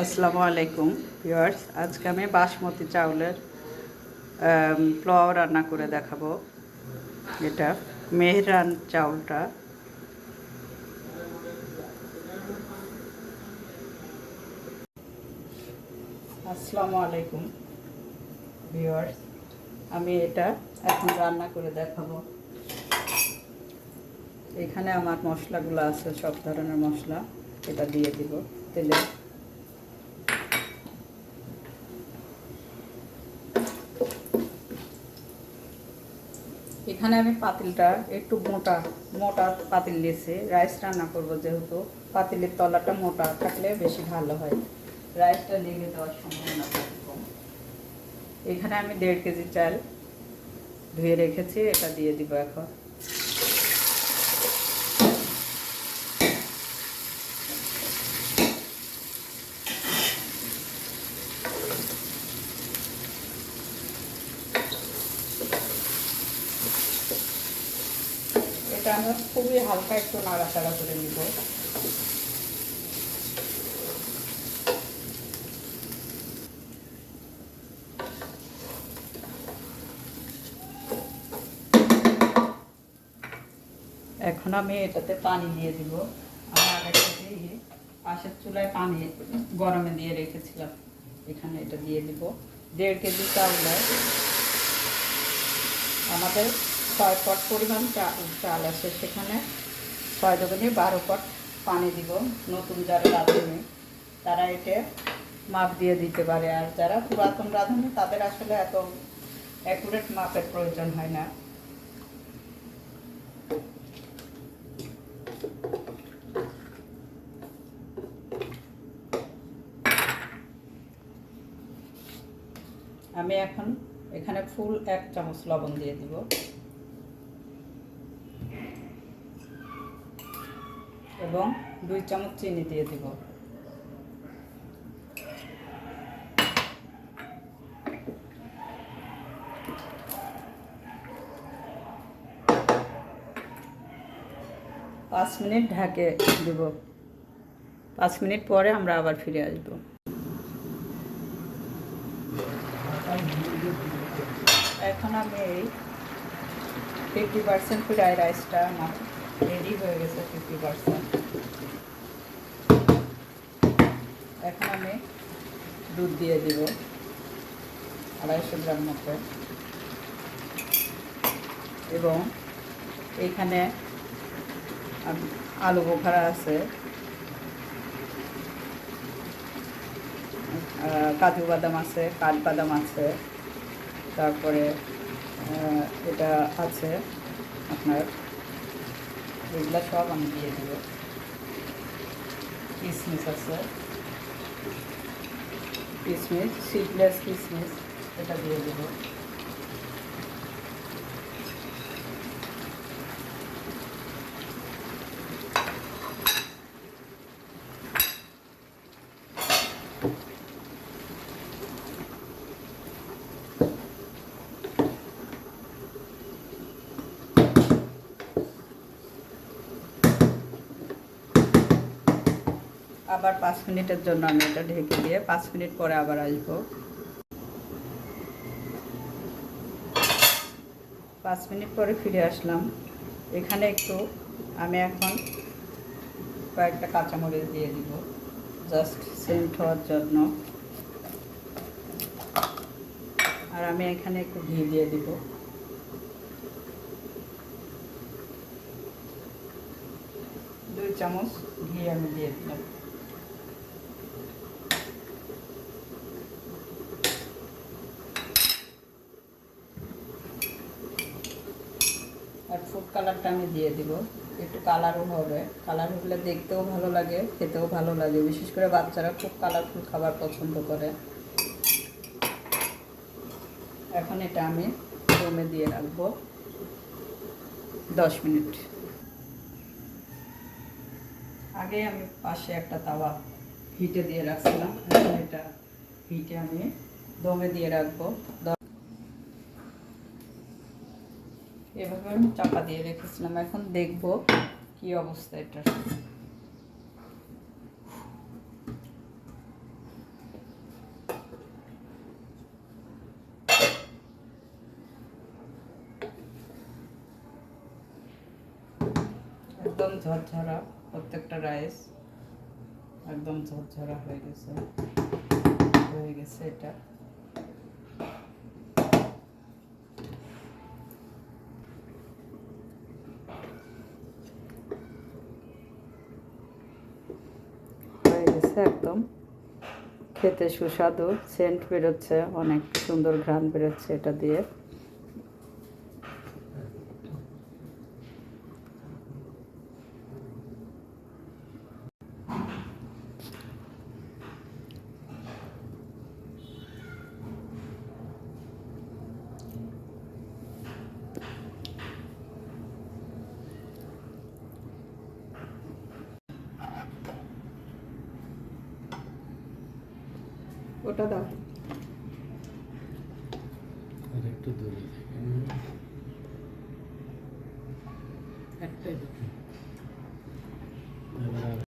আসসালামু আলাইকুম ভিউয়ার্স, আজকে আমি বাসমতি চাউলের পোলাও রান্না করে দেখাবো। এটা মেহরান চাউলটা। আসসালামু আলাইকুম ভিউয়ার্স, আমি এটা এখন রান্না করে দেখাবো। এখানে আমার মশলাগুলো আছে, সব ধরনের মশলা। এটা দিয়ে দিব তেলে। এখানে আমি পাতিলটা একটু মোটা মোটা পাতিল নিয়েছি রাইস রান্না করব যেহেতু, পাতিলের তলাটা মোটা থাকলে বেশি ভালো হয়। রাইসটা লেগে দেওয়ার সম্ভাবনা এখানে আমি দেড় কেজি চাল ধুয়ে রেখেছি, এটা দিয়ে দিব এখন। এটা আমরা খুবই হালকা একটু নাড়াচাড়া করে নিব। এখন আমি এটাতে পানি দিয়ে দিব। আমি ইয়ে পাশের চুলায় পানি গরমে দিয়ে রেখেছিলাম। এখানে এটা দিয়ে দিব। দেড় কেজি চাউল আমাদের ছয় পট পরিমাণ চাল আছে সেখানে। ছয় দোকানে, বারো পট পানি দিব। নতুন যারা রাঁধুনি, তারা এটা মাপ দিয়ে দিতে পারে। আর যারা পুরাতন রাঁধুনি, তাদের আসলে এত অ্যাকুরেট মাপের প্রয়োজন হয় না। আমি এখন এখানে ফুল এক চামচ লবণ দিয়ে দিব। এবং দুই চামচ চিনি দিয়ে দিব। পাঁচ মিনিট ঢাকে দিব। পাঁচ মিনিট পরে আমরা আবার ফিরে আসব। এখন আমি এই ফিফটি পার্সেন্ট ফ্রাই রাইসটা আমার রেডি হয়ে গেছে ফিফটি পার্সেন্ট এখন আমি দুধ দিয়ে দিব, আড়াইশো গ্রাম মতো। এবং এখানে আলু বোখারা আছে কাজু বাদাম আছে কাঠবাদাম আছে, তারপরে এটা আছে আপনার এগুলো সব আমি দিয়ে দেব। কিশমিশ আছে। কিশমিশ সিডলেস কিশমিশ এটা দিয়ে দেব। আবার পাঁচ মিনিটের জন্য আমি এটা ঢেকে দিয়ে পাঁচ মিনিট পরে আবার আসব। পাঁচ মিনিট পরে ফিরে আসলাম। এখানে একটু আমি এখন কয়েকটা কাঁচামরিচ দিয়ে দিব, জাস্ট সেন্ট হওয়ার জন্য। আর আমি এখানে একটু ঘি দিয়ে দিব। দুই চামচ ঘি আমি দিয়ে দিলাম। আর ফুড কালারটা আমি দিয়ে দিব। একটু কালারও হবে। কালার হলে দেখতেও ভালো লাগে, খেতেও ভালো লাগে। বিশেষ করে বাচ্চারা খুব কালারফুল খাবার পছন্দ করে। এখন এটা আমি দমে দিয়ে রাখব। দশ মিনিট। আগে আমি পাশে একটা তাওয়া হিটে দিয়ে রাখছিলাম। এখন এটা হিটে আমি দমে দিয়ে রাখব। এভাবে আমি চাপা দিয়ে রেখেছিলাম। এখন দেখব কি অবস্থা এটার একদম ঝরঝরা, প্রত্যেকটা রাইস একদম ঝরঝরা হয়ে গেছে। হয়ে গেছে এটা। গেছে একদম। খেতে সুস্বাদু সেন্ট বেরোচ্ছে অনেক সুন্দর ঘ্রাণ বেরোচ্ছে এটা দিয়ে। ওটা দাও। আর একটু দূরে একটাই